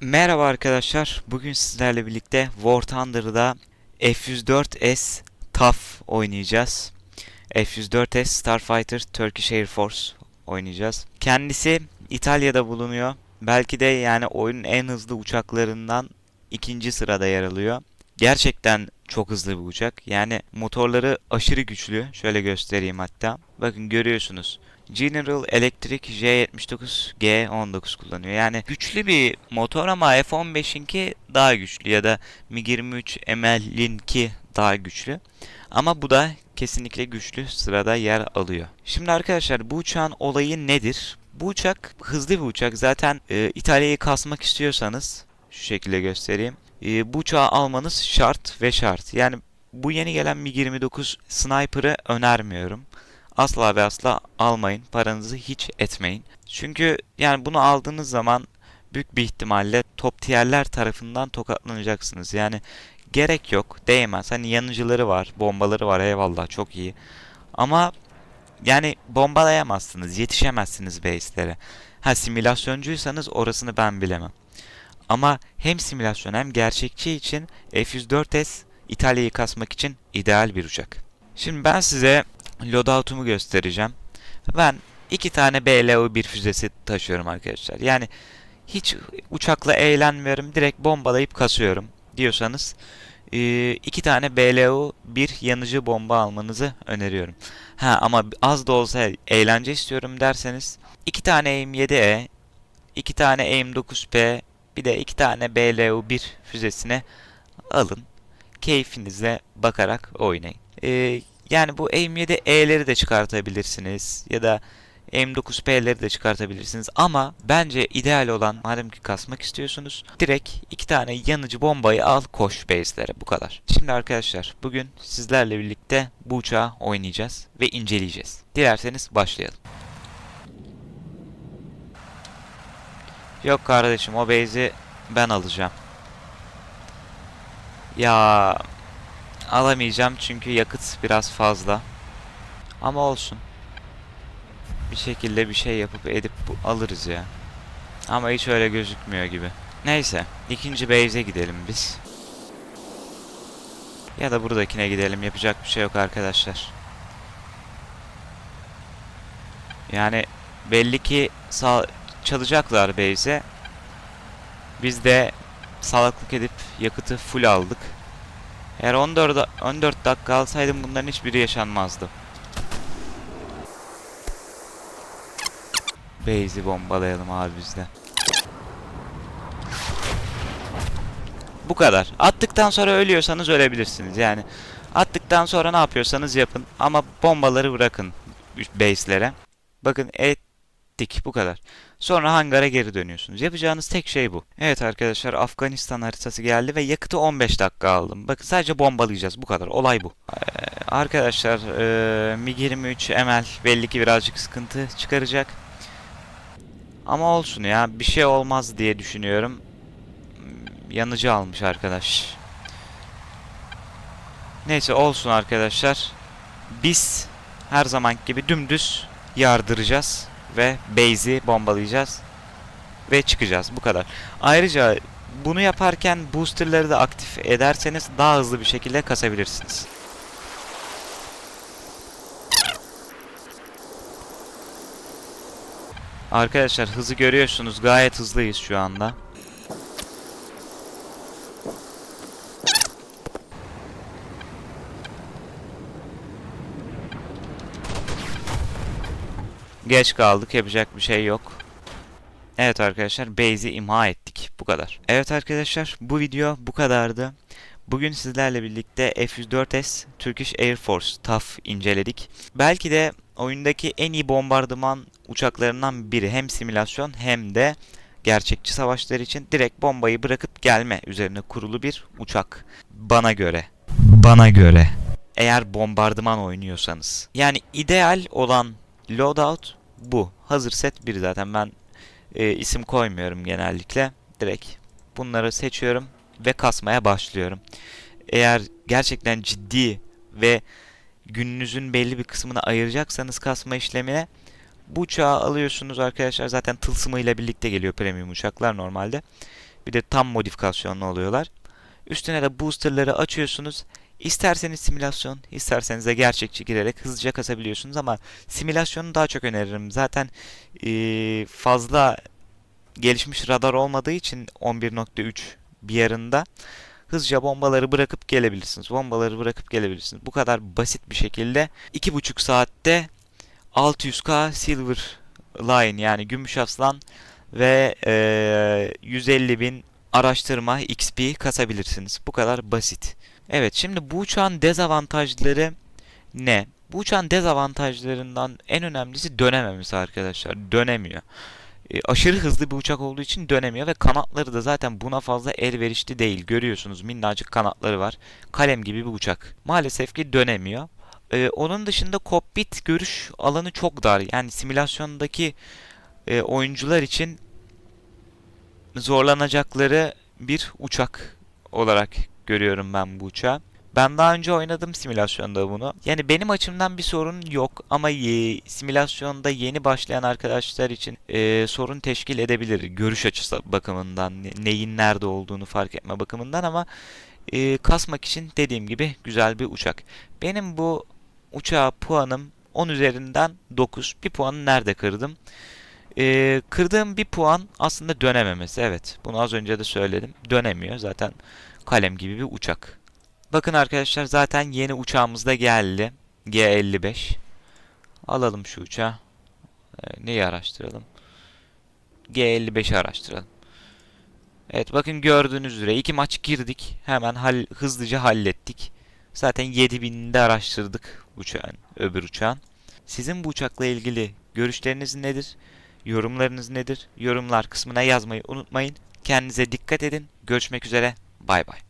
Merhaba arkadaşlar. Bugün sizlerle birlikte War Thunder'da F-104S TAF oynayacağız. F-104S Starfighter Turkish Air Force oynayacağız. Kendisi İtalya'da bulunuyor. Belki de yani oyunun en hızlı uçaklarından ikinci sırada yer alıyor. Gerçekten çok hızlı bir uçak. Yani motorları aşırı güçlü. Şöyle göstereyim hatta. Bakın görüyorsunuz. General Electric J79 G19 kullanıyor. Yani güçlü bir motor ama F-15'inki daha güçlü ya da MiG-23 ML'inki daha güçlü. Ama bu da kesinlikle güçlü sırada yer alıyor. Şimdi arkadaşlar bu uçağın olayı nedir? Bu uçak hızlı bir uçak. Zaten e, İtalya'yı kasmak istiyorsanız şu şekilde göstereyim. E, bu uçağı almanız şart ve şart. Yani bu yeni gelen MiG-29 Sniper'ı önermiyorum asla ve asla almayın. Paranızı hiç etmeyin. Çünkü yani bunu aldığınız zaman büyük bir ihtimalle top tierler tarafından tokatlanacaksınız. Yani gerek yok, değmez. Hani yanıcıları var, bombaları var eyvallah çok iyi. Ama yani bombalayamazsınız, yetişemezsiniz base'lere. Ha simülasyoncuysanız orasını ben bilemem. Ama hem simülasyon hem gerçekçi için F-104S İtalya'yı kasmak için ideal bir uçak. Şimdi ben size loadout'umu göstereceğim. Ben iki tane BLU-1 füzesi taşıyorum arkadaşlar. Yani hiç uçakla eğlenmiyorum. Direkt bombalayıp kasıyorum diyorsanız e, iki tane BLU-1 yanıcı bomba almanızı öneriyorum. Ha ama az da olsa eğlence istiyorum derseniz iki tane AIM-7E, iki tane AIM-9P, bir de iki tane BLU-1 füzesine alın. Keyfinize bakarak oynayın. Ee, yani bu M7E'leri de çıkartabilirsiniz ya da M9P'leri de çıkartabilirsiniz ama bence ideal olan madem ki kasmak istiyorsunuz direkt iki tane yanıcı bombayı al koş base'lere bu kadar. Şimdi arkadaşlar bugün sizlerle birlikte bu uçağı oynayacağız ve inceleyeceğiz. Dilerseniz başlayalım. Yok kardeşim o base'i ben alacağım. Ya alamayacağım çünkü yakıt biraz fazla. Ama olsun. Bir şekilde bir şey yapıp edip alırız ya. Ama hiç öyle gözükmüyor gibi. Neyse, ikinci base'e gidelim biz. Ya da buradakine gidelim. Yapacak bir şey yok arkadaşlar. Yani belli ki çalacaklar base'e. Biz de salaklık edip yakıtı full aldık. Eğer 14, da- 14 dakika alsaydım bunların hiçbiri yaşanmazdı. Base'i bombalayalım abi biz de. Bu kadar. Attıktan sonra ölüyorsanız ölebilirsiniz. Yani attıktan sonra ne yapıyorsanız yapın. Ama bombaları bırakın base'lere. Bakın ettik bu kadar. Sonra hangara geri dönüyorsunuz. Yapacağınız tek şey bu. Evet arkadaşlar Afganistan haritası geldi ve yakıtı 15 dakika aldım. Bakın sadece bombalayacağız bu kadar. Olay bu. Ee, arkadaşlar e, MiG-23 ML belli ki birazcık sıkıntı çıkaracak. Ama olsun ya bir şey olmaz diye düşünüyorum. Yanıcı almış arkadaş. Neyse olsun arkadaşlar. Biz her zaman gibi dümdüz yardıracağız ve base'i bombalayacağız ve çıkacağız. Bu kadar. Ayrıca bunu yaparken boosterları da aktif ederseniz daha hızlı bir şekilde kasabilirsiniz. Arkadaşlar hızı görüyorsunuz. Gayet hızlıyız şu anda. Geç kaldık. Yapacak bir şey yok. Evet arkadaşlar base'i imha ettik. Bu kadar. Evet arkadaşlar bu video bu kadardı. Bugün sizlerle birlikte F-104S Turkish Air Force TAF inceledik. Belki de oyundaki en iyi bombardıman uçaklarından biri. Hem simülasyon hem de gerçekçi savaşlar için direkt bombayı bırakıp gelme üzerine kurulu bir uçak. Bana göre. Bana göre. Eğer bombardıman oynuyorsanız. Yani ideal olan loadout bu. Hazır set bir zaten ben e, isim koymuyorum genellikle. Direkt bunları seçiyorum ve kasmaya başlıyorum. Eğer gerçekten ciddi ve gününüzün belli bir kısmını ayıracaksanız kasma işlemine bu uçağı alıyorsunuz arkadaşlar. Zaten tılsımıyla birlikte geliyor premium uçaklar normalde. Bir de tam modifikasyonlu oluyorlar. Üstüne de boosterları açıyorsunuz. İsterseniz simülasyon, isterseniz de gerçekçi girerek hızlıca kasabiliyorsunuz ama simülasyonu daha çok öneririm. Zaten eee, fazla gelişmiş radar olmadığı için 11.3 bir yarında hızlıca bombaları bırakıp gelebilirsiniz. Bombaları bırakıp gelebilirsiniz. Bu kadar basit bir şekilde 2,5 saatte 600k silver line yani gümüş aslan ve eee 150 bin araştırma XP kasabilirsiniz. Bu kadar basit. Evet şimdi bu uçağın dezavantajları ne? Bu uçağın dezavantajlarından en önemlisi dönememesi arkadaşlar. Dönemiyor. E, aşırı hızlı bir uçak olduğu için dönemiyor ve kanatları da zaten buna fazla elverişli değil. Görüyorsunuz minnacık kanatları var. Kalem gibi bir uçak. Maalesef ki dönemiyor. E, onun dışında kokpit görüş alanı çok dar. Yani simülasyondaki e, oyuncular için zorlanacakları bir uçak olarak görüyorum ben bu uçağı. Ben daha önce oynadım simülasyonda bunu. Yani benim açımdan bir sorun yok ama e, simülasyonda yeni başlayan arkadaşlar için e, sorun teşkil edebilir. Görüş açısı bakımından, ne- neyin nerede olduğunu fark etme bakımından ama e, kasmak için dediğim gibi güzel bir uçak. Benim bu uçağa puanım 10 üzerinden 9. Bir puanı nerede kırdım? E, kırdığım bir puan aslında dönememesi. Evet, bunu az önce de söyledim. Dönemiyor zaten kalem gibi bir uçak. Bakın arkadaşlar zaten yeni uçağımız da geldi. G55. Alalım şu uçağı. Ee, neyi araştıralım? G55'i araştıralım. Evet bakın gördüğünüz üzere iki maç girdik. Hemen hal, hızlıca hallettik. Zaten 7000'de araştırdık uçağın, öbür uçağın. Sizin bu uçakla ilgili görüşleriniz nedir? Yorumlarınız nedir? Yorumlar kısmına yazmayı unutmayın. Kendinize dikkat edin. Görüşmek üzere. Bye bye.